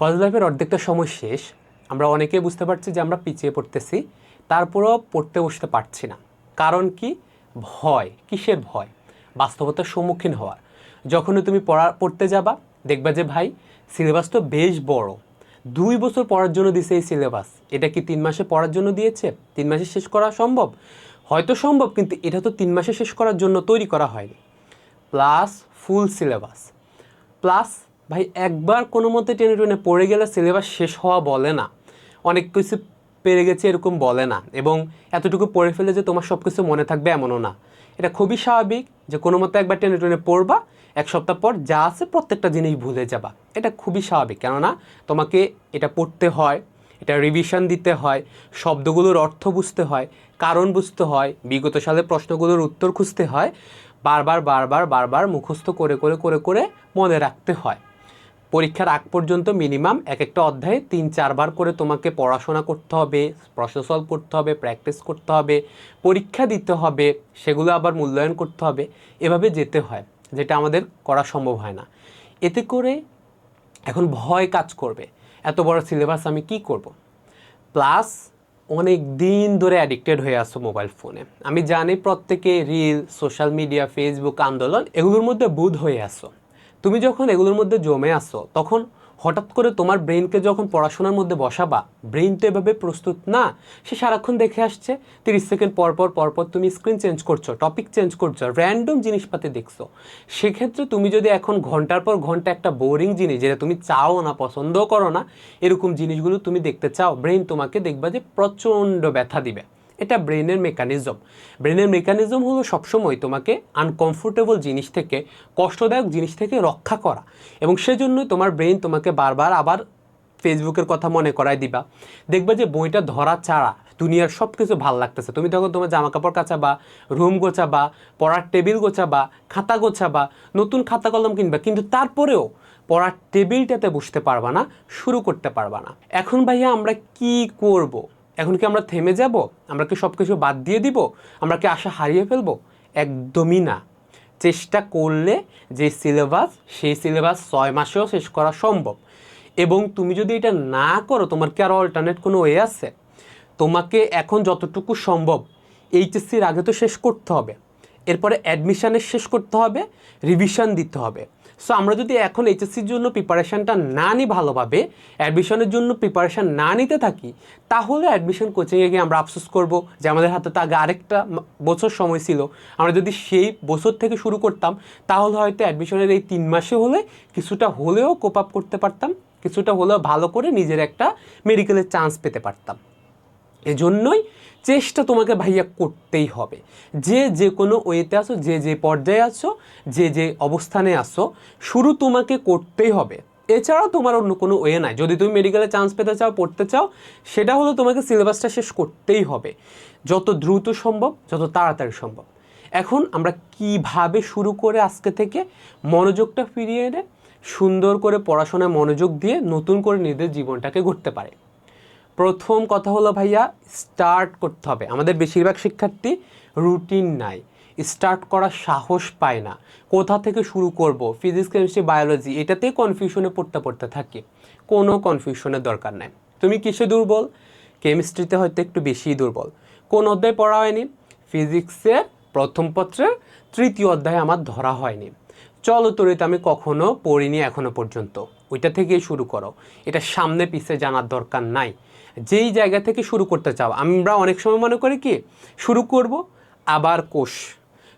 College লাইফের অর্ধেকটা সময় শেষ। আমরা অনেকেই বুঝতে পারছি যে আমরা পিছিয়ে পড়তেছি, তারপরেও পড়তে বসতে পারছি না। কারণ কি? ভয়, কিসের ভয়? বাস্তবতার সম্মুখীন হওয়ার। যখনই তুমি পড়া, পড়তে যাবা, দেখবা যে ভাই সিলেবাস তো বেশ বড়। দুই বছর পড়ার জন্য দিয়েছে এই সিলেবাস এটা কি তিন মাসে পড়ার জন্য দিয়েছে? তিন মাসে শেষ করা সম্ভব? হয়তো সম্ভব, কিন্তু এটা তো তিন মাসে শেষ করার জন্য তৈরি করা হয়নি। প্লাস ফুল সিলেবাস প্লাস ভাই, একবার কোনো মতে টেনে টেনে পড়ে গেলে সিলেবাস শেষ হওয়া বলে না। অনেক কিছু পেরে গেছে এরকম বলে না। এবং এতটুকু পড়ে ফেলে যে তোমার সব কিছু মনে থাকবে এমনও না। এটা খুবই স্বাভাবিক যে কোনো মতে একবার টেনে টেনে পড়বা, এক সপ্তাহ পর যা আছে প্রত্যেকটা জিনিস ভুলে যাবা। এটা খুবই স্বাভাবিক। কেননা তোমাকে এটা পড়তে হয়, এটা রিভিশন দিতে হয়, শব্দগুলোর অর্থ বুঝতে হয়, কারণ বুঝতে হয়, বিগত সালে প্রশ্নগুলোর উত্তর খুঁজতে হয়, বারবার বারবার বারবার মুখস্থ করে করে করে করে মনে রাখতে হয়। পরীক্ষার আগ পর্যন্ত মিনিমাম এক একটা অধ্যায়ে তিন, চারবার করে তোমাকে পড়াশোনা করতে হবে প্রশ্ন সলভ করতে হবে, প্র্যাকটিস করতে হবে, পরীক্ষা দিতে হবে, সেগুলো আবার মূল্যায়ন করতে হবে, এভাবে যেতে হয়, যেটা আমাদের করা সম্ভব হয় না। এতে করে এখন ভয় কাজ করবে, এত বড় সিলেবাস আমি কি করব। প্লাস অনেক দিন ধরে অ্যাডিক্টেড হয়ে আসো মোবাইল ফোনে আমি জানি প্রত্যেকে রিল সোশ্যাল মিডিয়া ফেসবুক আন্দোলন, এগুলোর মধ্যে বুধ হয়ে আসো তুমি যখন এগুলোর মধ্যে জমে আসো, তখন হঠাৎ করে তোমার ব্রেনকে যখন পড়াশোনার মধ্যে বসাবা ব্রেন তো এভাবে প্রস্তুত না, সে সারাক্ষণ দেখে আসছে, তিরিশ সেকেন্ড পর পর পর পর তুমি স্ক্রিন চেঞ্জ করছ, টপিক চেঞ্জ করছ র্যান্ডম জিনিসপাতি দেখছ। সেক্ষেত্রে তুমি যদি এখন ঘণ্টার পর ঘণ্টা একটা বোরিং জিনিস, যেটা তুমি চাও না, পছন্দ করো না, এরকম জিনিসগুলো তুমি দেখতে চাও ব্রেন তোমাকে দেখবা যে প্রচণ্ড ব্যথা দিবে। এটা ব্রেনের মেকানিজম। ব্রেনের মেকানিজম হলো সবসময় তোমাকে আনকমফোর্টেবল জিনিস থেকে, কষ্টদায়ক জিনিস থেকে রক্ষা করা এবং সেজন্য তোমার ব্রেন তোমাকে বারবার আবার ফেসবুকের কথা মনে করায় দিবা। দেখবা যে বইটা ধরা ছাড়া দুনিয়ার সব কিছু ভালো লাগতেছে। তুমি তখন তোমার জামা কাপড় কাচাবা রুম গোছাবা, পড়ার টেবিল গোছাবা, খাতা গোছাবা, নতুন খাতা কলম কিনবা, কিন্তু তারপরেও পড়ার টেবিলটাতে বসতে পারবা না, শুরু করতে পারবা না। এখন ভাইয়া আমরা কি করব। এখন কি আমরা থেমে যাব? আমরা কি সব কিছু বাদ দিয়ে দিব? আমরা কি আশা হারিয়ে ফেলব? একদমই না। চেষ্টা করলে যে সিলেবাস, সেই সিলেবাস ছয় মাসেও শেষ করা সম্ভব। এবং তুমি যদি এটা না করো, তোমার কি আরও অল্টারনেট কোনো ওয়ে আছে? তোমাকে এখন যতটুকু সম্ভব এইচএসসির আগে তো শেষ করতে হবে। এরপরে অ্যাডমিশানের শেষ করতে হবে রিভিশন দিতে হবে। সো আমরা যদি এখন এইচএসসির জন্য প্রিপারেশানটা না নিই ভালোভাবে অ্যাডমিশনের জন্য প্রিপারেশান না নিতে থাকি, তাহলে অ্যাডমিশন কোচিংয়ে গিয়ে আমরা আফসোস করব যে আমাদের হাতে তো আগে আরেকটা বছর সময় ছিল। আমরা যদি সেই বছর থেকে শুরু করতাম, তাহলে হয়তো অ্যাডমিশনের এই তিন মাসে হলে কিছুটা হলেও কোপ আপ করতে পারতাম, কিছুটা হলেও ভালো করে নিজের একটা মেডিকেলের চান্স পেতে পারতাম। এজন্যই চেষ্টা তোমাকে ভাইয়া করতেই হবে। যে যে কোনো ওয়েতে আসো যে যে পর্যায়ে আছো, যে যে অবস্থানে আসো শুরু তোমাকে করতেই হবে। এছাড়াও তোমার অন্য কোনো ওয়ে নাই। যদি তুমি মেডিকেলে চান্স পেতে চাও, পড়তে চাও, সেটা হলো তোমাকে সিলেবাসটা শেষ করতেই হবে। যত দ্রুত সম্ভব, যত তাড়াতাড়ি সম্ভব। এখন আমরা কীভাবে শুরু করে আজকে থেকে মনোযোগটা ফিরিয়ে এনে সুন্দর করে পড়াশোনায় মনোযোগ দিয়ে নতুন করে নিজেদের জীবনটাকে গড়তে পারে? প্রথম কথা হলো ভাইয়া স্টার্ট করতে হবে। আমাদের বেশিরভাগ শিক্ষার্থী রুটিন নাই। স্টার্ট করার সাহস পায় না। কোথা থেকে শুরু করব? ফিজিক্স কেমিস্ট্রি বায়োলজি এটাতেই কনফিউশনে পড়তে পড়তে থাকি। কোনো কনফিউশনের দরকার নাই। তুমি কিসে দুর্বল? কেমিস্ট্রিতে হয়তো একটু বেশিই দুর্বল। কোন অধ্যায় পড়া হয়নি? ফিজিক্সের প্রথম পত্রের তৃতীয় অধ্যায় আমার ধরা হয়নি। চলতরিত আমি কখনো পড়িনি এখনও পর্যন্ত। ওইটা থেকেই শুরু করো। এটা সামনে পিছে জানার দরকার নাই। যেই জায়গা থেকে শুরু করতে চাও, আমরা অনেক সময় মনে করি কি, শুরু করব, আবার কোষ।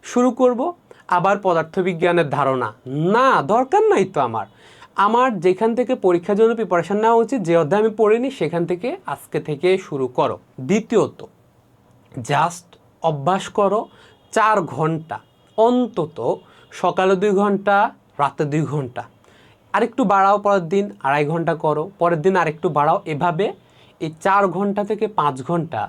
শুরু করব, আবার পদার্থবিজ্ঞানের ধারণা। না, দরকার নাই তো আমার। আমার যেখান থেকে পরীক্ষার জন্য প্রিপারেশন নেওয়া উচিত, যে অধ্যায় আমি পড়িনি, সেখান থেকে আজকে থেকে শুরু করো। দ্বিতীয়ত জাস্ট অভ্যাস করো চার ঘণ্টা। অন্তত সকালে দুই ঘণ্টা, রাতে দুই ঘণ্টা। আরেকটু বাড়াও, পরের দিন আড়াই ঘণ্টা করো, পরের দিন আরেকটু বাড়াও। এভাবে এই চার ঘণ্টা থেকে পাঁচ ঘণ্টা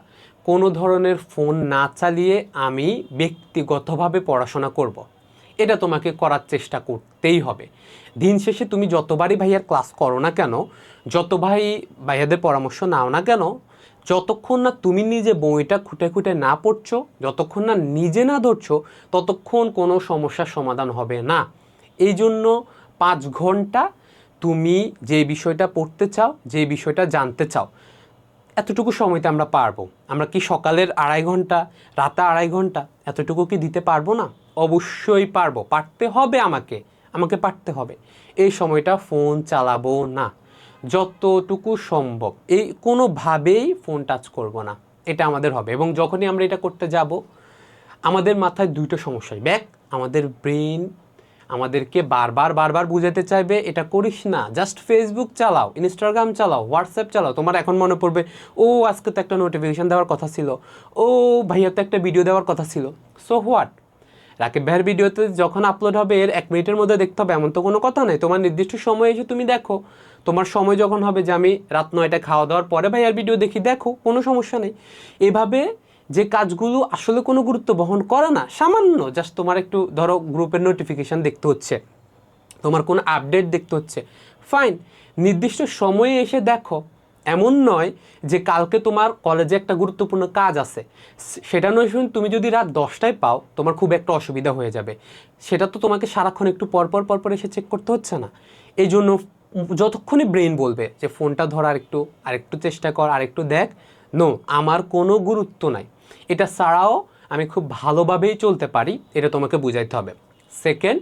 কোনো ধরনের ফোন না চালিয়ে আমি ব্যক্তিগতভাবে পড়াশোনা করব। এটা তোমাকে করার চেষ্টা করতেই হবে দিন শেষে তুমি যতবারই ভাইয়ার ক্লাস করো না কেন যত ভাই ভাইয়াদের পরামর্শ নাও না কেন, যতক্ষণ না তুমি নিজে বইটা খুঁটে খুঁটে না পড়ছো, যতক্ষণ না নিজে না ধরছো, ততক্ষণ কোনো সমস্যার সমাধান হবে না এই জন্য পাঁচ ঘণ্টা তুমি যে বিষয়টা পড়তে চাও, যে বিষয়টা জানতে চাও এতটুকু সময়তে আমরা পারব? আমরা কি সকালের আড়াই ঘণ্টা, রাতে আড়াই ঘণ্টা এতটুকু কি দিতে পারব না? অবশ্যই পারব। পারতে হবে আমাকে। আমাকে পারতে হবে। এই সময়টা ফোন চালাবো না। যতটুকু সম্ভব। এই কোনোভাবেই ফোন টাচ করব না। এটা আমাদের হবে। এবং যখনই আমরা এটা করতে যাব, আমাদের মাথায় দুইটো সমস্যা। এক আমাদের ব্রেন আমাদেরকে বারবার বারবার বুঝাতে চাইবে, এটা করিস না। জাস্ট ফেসবুক চালাও ইনস্টাগ্রাম চালাও হোয়াটসঅ্যাপ চালাও। তোমার এখন মনে পড়বে, ও, আজকে তো একটা নোটিফিকেশান দেওয়ার কথা ছিল। ও, ভাইয়া তো একটা ভিডিও দেওয়ার কথা ছিল। সো হোয়াট রাকিব ভাইয়ের ভিডিওতে যখন আপলোড হবে, এর এক মিনিটের মধ্যে দেখতে হবে, এমন তো কোনো কথা নেই। তোমার নির্দিষ্ট সময় এসে তুমি দেখো। তোমার সময় যখন হবে যে আমি রাত নয়টা খাওয়া দাওয়ার পরে ভাইয়ার ভিডিও দেখি, দেখো, কোনো সমস্যা নেই। এভাবে যে কাজগুলো আসলে কোনো গুরুত্ব বহন করে না, সামান্য জাস্ট তোমার একটু ধরো গ্রুপের নোটিফিকেশান দেখতে হচ্ছে, তোমার কোনো আপডেট দেখতে হচ্ছে। ফাইন নির্দিষ্ট সময়ে এসে দেখো, এমন নয় যে কালকে তোমার কলেজে একটা গুরুত্বপূর্ণ কাজ আছে। সেটা নয় শুনুন, তুমি যদি রাত দশটায় পাও, তোমার খুব একটা অসুবিধা হয়ে যাবে। সেটা তো তোমাকে সারাক্ষণ একটু পরপর পরপর এসে চেক করতে হচ্ছে না। এই জন্য যতক্ষণই ব্রেন বলবে যে, ফোনটা ধরার একটু আরেকটু চেষ্টা কর আরেকটু দেখ। নো আমার কোনো গুরুত্ব নাই। এটা ছাড়াও আমি খুব ভালোভাবেই চলতে পারি, এটা তোমাকে বুঝাইতে হবে। সেকেন্ড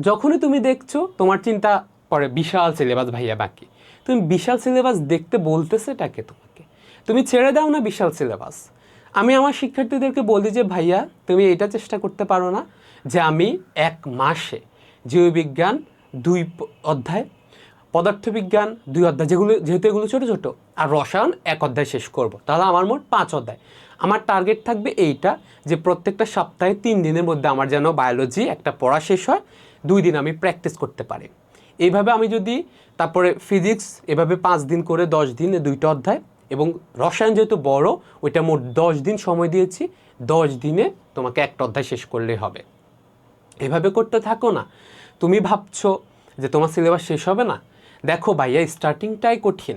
যখনই তুমি দেখছ, তোমার চিন্তা পরে বিশাল সিলেবাস ভাইয়া বাকি। তুমি বিশাল সিলেবাস দেখতে বলতেছে এটাকে তোমাকে? তুমি ছেড়ে দাও না বিশাল সিলেবাস আমি আমার শিক্ষার্থীদেরকে বলি যে, ভাইয়া, তুমি এটা চেষ্টা করতে পারো না যে আমি এক মাসে জীববিজ্ঞান দুই অধ্যায়, পদার্থবিজ্ঞান দুই অধ্যায়, যেগুলো, যেহেতু এগুলো ছোটো ছোটো, আর রসায়ন এক অধ্যায় শেষ করব। তাহলে আমার মোট পাঁচ অধ্যায়। আমার টার্গেট থাকবে এইটা, যে প্রত্যেকটা সপ্তাহে তিন দিনের মধ্যে আমার যেন বায়োলজি একটা পড়া শেষ হয়, দুই দিন আমি প্র্যাকটিস করতে পারি। এইভাবে আমি যদি তারপরে ফিজিক্স এভাবে পাঁচ দিন করে দশ দিনে দুইটা অধ্যায়, এবং রসায়ন যেহেতু বড়, ওইটা মোট দশ দিন সময় দিয়েছি, দশ দিনে তোমাকে একটা অধ্যায় শেষ করলেই হবে। এভাবে করতে থাকো না। তুমি ভাবছ যে তোমার সিলেবাস শেষ হবে না? দেখো ভাইয়া স্টার্টিংটাই কঠিন।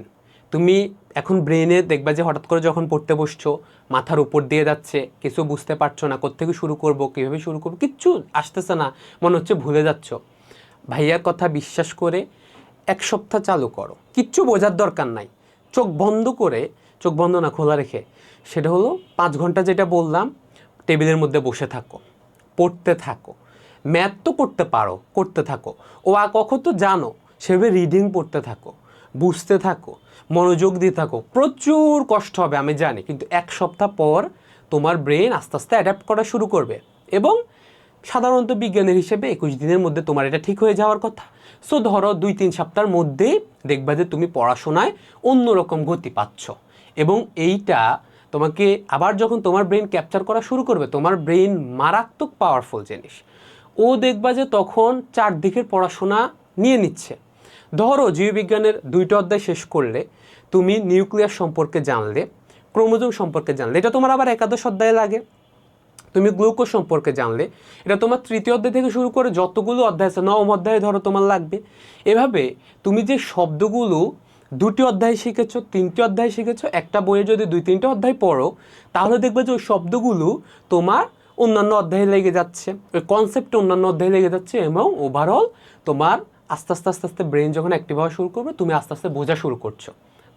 তুমি এখন ব্রেনে দেখবা যে হঠাৎ করে যখন পড়তে বসছো, মাথার উপর দিয়ে যাচ্ছে, কিছু বুঝতে পারছ না, কোত্থেকে শুরু করব, কীভাবে শুরু করব, কিচ্ছু আসতেছে না, মনে হচ্ছে ভুলে যাচ্ছ। ভাইয়ার কথা বিশ্বাস করে এক সপ্তাহ চালু করো। কিচ্ছু বোঝার দরকার নাই। চোখ বন্ধ করে, চোখ বন্ধ না, খোলা রেখে, সেটা হলো পাঁচ ঘণ্টা যেটা বললাম, টেবিলের মধ্যে বসে থাকো, পড়তে থাকো। ম্যাথ তো করতে পারো, করতে থাকো। ও আ কখন তো জানো, সেভাবে রিডিং পড়তে থাকো। বুঝতে থাকো, মনোযোগ দিয়ে থাকো। প্রচুর কষ্ট হবে, আমি জানি, কিন্তু এক সপ্তাহ পর তোমার ব্রেন আস্তে আস্তে অ্যাডাপ্ট করা শুরু করবে এবং সাধারণত বিজ্ঞানের হিসেবে একুশ দিনের মধ্যে তোমার এটা ঠিক হয়ে যাওয়ার কথা। সো ধরো দুই, তিন সপ্তাহের মধ্যেই দেখবা যে তুমি পড়াশোনায় অন্যরকম গতি পাচ্ছ এবং এইটা তোমাকে আবার যখন তোমার ব্রেন ক্যাপচার করা শুরু করবে, তোমার ব্রেন মারাত্মক পাওয়ারফুল জিনিস। ও দেখবা যে তখন চারদিকের পড়াশোনা নিয়ে নিচ্ছে। ধরো জীববিজ্ঞানের দুইটা অধ্যায় শেষ করলে তুমি নিউক্লিয়াস সম্পর্কে জানলে, ক্রোমোজোম সম্পর্কে জানলে, এটা তোমার আবার একাদশ অধ্যায়ে লাগে। তুমি গ্লুকোজ সম্পর্কে জানলে, এটা তোমার তৃতীয় অধ্যায় থেকে শুরু করে যতগুলো অধ্যায় আছে, নবম অধ্যায়ে ধরো তোমার লাগবে। এভাবে তুমি যে শব্দগুলো দুটি অধ্যায় শিখেছো, তিনটি অধ্যায় শিখেছো, একটা বইয়ে যদি দুই, তিনটে অধ্যায় পড়ো, তাহলে দেখবে যে ওই শব্দগুলো তোমার অন্যান্য অধ্যায়ে লেগে যাচ্ছে, ওই কনসেপ্ট অন্যান্য অধ্যায়ে লেগে যাচ্ছে এবং ওভারঅল তোমার আস্তে আস্তে আস্তে আস্তে ব্রেন যখন অ্যাক্টিভ হওয়া শুরু করবে, তুমি আস্তে আস্তে বোঝা শুরু করছ।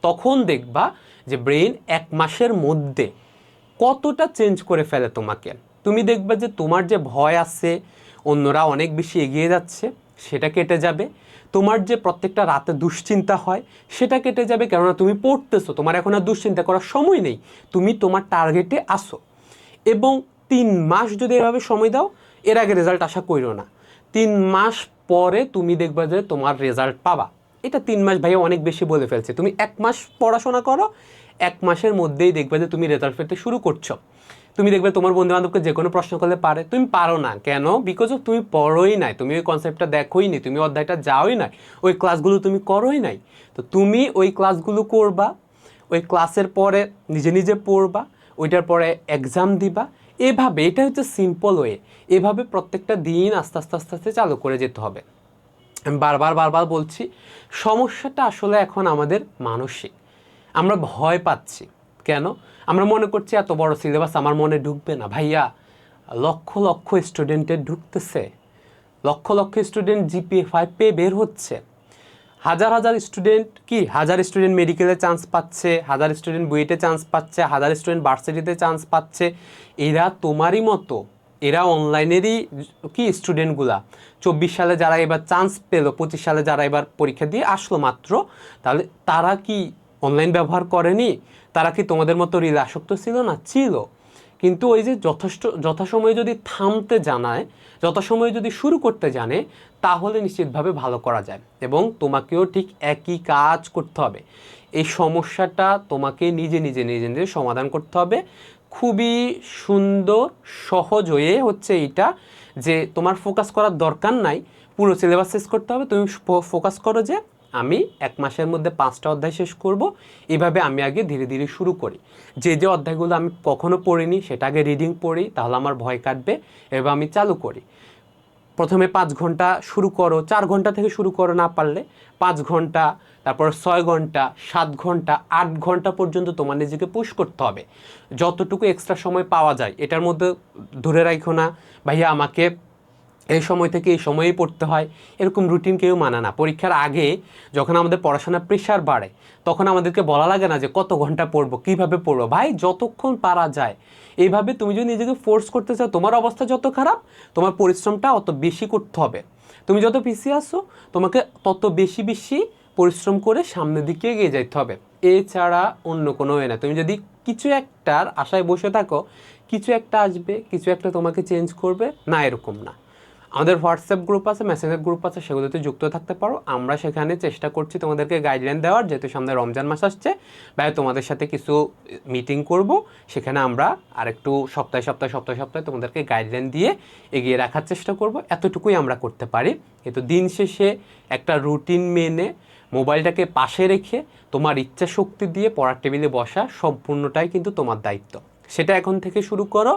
তখন দেখবা যে ব্রেন এক মাসের মধ্যে কতটা চেঞ্জ করে ফেলে তোমাকে। তুমি দেখবে যে তোমার যে ভয় আছে, অন্যরা অনেক বেশি এগিয়ে যাচ্ছে, সেটা কেটে যাবে। তোমার যে প্রত্যেকটা রাতে দুশ্চিন্তা হয়, সেটা কেটে যাবে। কেননা তুমি পড়তেছো, তোমার এখন আর দুশ্চিন্তা করার সময় নেই। তুমি তোমার টার্গেটে আসো এবং তিন মাস যদি এভাবে সময় দাও, এর আগে রেজাল্ট আশা করিও না। তিন মাস পরে তুমি দেখবে যে তোমার রেজাল্ট পাবা। এটা তিন মাস ভাইয়া অনেক বেশি বলে ফেলছে। তুমি এক মাস পড়াশোনা করো, এক মাসের মধ্যেই দেখবে যে তুমি রেজাল্ট পেতে শুরু করছ। তুমি দেখবে তোমার বন্ধু বান্ধবকে যে কোনো প্রশ্ন করলে পারে। তুমি পারো না। কেন? বিকজ অফ তুমি পড়োই নাই। তুমি ওই কনসেপ্টটা দেখোই নি তুমি অধ্যায়টা যাওই নাই। ওই ক্লাসগুলো তুমি করোই নাই। তো তুমি ওই ক্লাসগুলো করবা। ওই ক্লাসের পরে নিজে নিজে পড়বা। ওইটার পরে এক্সাম দিবা। এভাবে, এটা হচ্ছে সিম্পল ওয়ে এভাবে প্রত্যেকটা দিন আস্তে আস্তে আস্তে আস্তে চালু করে যেতে হবে। আমি বারবার বারবার বলছি, সমস্যাটা আসলে এখন আমাদের মানসিক। আমরা ভয় পাচ্ছি। কেন? আমরা মনে করছি, এত বড় সিলেবাস আমার মনে ঢুকবে না। ভাইয়া, লক্ষ লক্ষ স্টুডেন্টের ঢুকতেছে। Lakh lakh student GPA five পেয়ে বের হচ্ছে। হাজার হাজার স্টুডেন্ট কি? হাজার স্টুডেন্ট মেডিকেলে চান্স পাচ্ছে, হাজার স্টুডেন্ট বুয়েটে চান্স পাচ্ছে, হাজার স্টুডেন্ট ভার্সিটিতে চান্স পাচ্ছে। এরা তোমারই মতো, এরা অনলাইনেরই কি স্টুডেন্টগুলা চব্বিশ সালে যারা এবার চান্স পেল, পঁচিশ সালে যারা এবার পরীক্ষা দিয়ে আসলো মাত্র, তাহলে তারা কি অনলাইন ব্যবহার করেনি? তারা কি তোমাদের মতো রিল আসক্ত ছিল না? ছিল। কিন্তু ওই যে যথেষ্ট, যথাসময়ে যদি থামতে জানায়, যথাসময়ে যদি শুরু করতে জানে, তাহলে নিশ্চিতভাবে ভালো করা যায় এবং তোমাকেও ঠিক একই কাজ করতে হবে। এই সমস্যাটা তোমাকে নিজে নিজে নিজে নিজে সমাধান করতে হবে। খুবই সুন্দর, সহজ হয়ে হচ্ছে এইটা যে তোমার ফোকাস করার দরকার নাই, পুরো সিলেবাস শেষ করতে হবে। তুমি ফোকাস করো যে আমি এক মাসের মধ্যে পাঁচটা অধ্যায় শেষ করব। এভাবে আমি আগে ধীরে ধীরে শুরু করি। যে যে অধ্যায়গুলো আমি কখনো পড়িনি, সেটা আগে রিডিং পড়ি, তাহলে আমার ভয় কাটবে। এবার আমি চালু করি। প্রথমে পাঁচ ঘণ্টা শুরু করো। চার ঘণ্টা থেকে শুরু করো না পারলে। পাঁচ ঘণ্টা, তারপর ছয় ঘণ্টা, সাত ঘণ্টা, আট ঘণ্টা পর্যন্ত তোমার নিজেকে পুশ করতে হবে। যতটুকু এক্সট্রা সময় পাওয়া যায়, এটার মধ্যে ধরে রাখো না। ভাইয়া, আমাকে এই সময় থেকে এই সময়েই পড়তে হয়। এরকম রুটিন কেউ মানে না। পরীক্ষার আগে যখন আমাদের পড়াশোনার প্রেশার বাড়ে, তখন আমাদেরকে বলা লাগে না যে, কত ঘণ্টা পড়ব? কীভাবে পড়ব? ভাই, যতক্ষণ পারা যায়। এইভাবে তুমি যদি নিজেকে ফোর্স করতে চাও, তোমার অবস্থা যত খারাপ, তোমার পরিশ্রমটা অত বেশি করতে হবে। তুমি যত পিছিয়ে আসো তোমাকে তত বেশি বেশি পরিশ্রম করে সামনের দিকে এগিয়ে যেতে হবে। এছাড়া অন্য কোনো ওয়ে না। তুমি যদি কিছু একটার আশায় বসে থাকো, কিছু একটা আসবে, কিছু একটা তোমাকে চেঞ্জ করবে, না এরকম না। আমাদের হোয়াটসঅ্যাপ গ্রুপ আছে মেসেঞ্জার গ্রুপ আছে, সেগুলোতে যুক্ত থাকতে পারো। আমরা সেখানে চেষ্টা করছি তোমাদেরকে গাইডলাইন দেওয়ার, যেহেতু সামনে রমজান মাস আসছে। ভাই, তোমাদের সাথে কিছু মিটিং করব। সেখানে আমরা আরেকটু সপ্তাহে সপ্তাহে সপ্তাহে সপ্তাহে তোমাদেরকে গাইডলাইন দিয়ে এগিয়ে রাখার চেষ্টা করব। এতটুকুই আমরা করতে পারি। কিন্তু দিন শেষে একটা রুটিন মেনে মোবাইলটাকে পাশে রেখে তোমার ইচ্ছা শক্তি দিয়ে পড়ার টেবিলে বসা সম্পূর্ণটাই কিন্তু তোমার দায়িত্ব। সেটা এখন থেকে শুরু করো,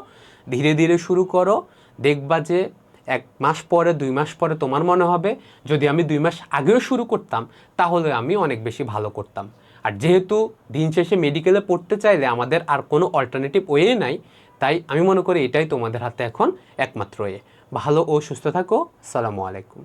ধীরে ধীরে শুরু করো। দেখবা যে এক মাস পরে, দুই মাস পরে তোমার মনে হবে, যদি আমি দুই মাস আগেও শুরু করতাম, তাহলে আমি অনেক বেশি ভালো করতাম। আর যেহেতু দিন শেষে মেডিকেলে পড়তে চাইলে আমাদের আর কোনো অল্টারনেটিভ ওয়ে নাই, তাই আমি মনে করি এটাই তোমাদের হাতে এখন একমাত্র ওয়ে ভালো ও সুস্থ থাকো। সালামু আলাইকুম।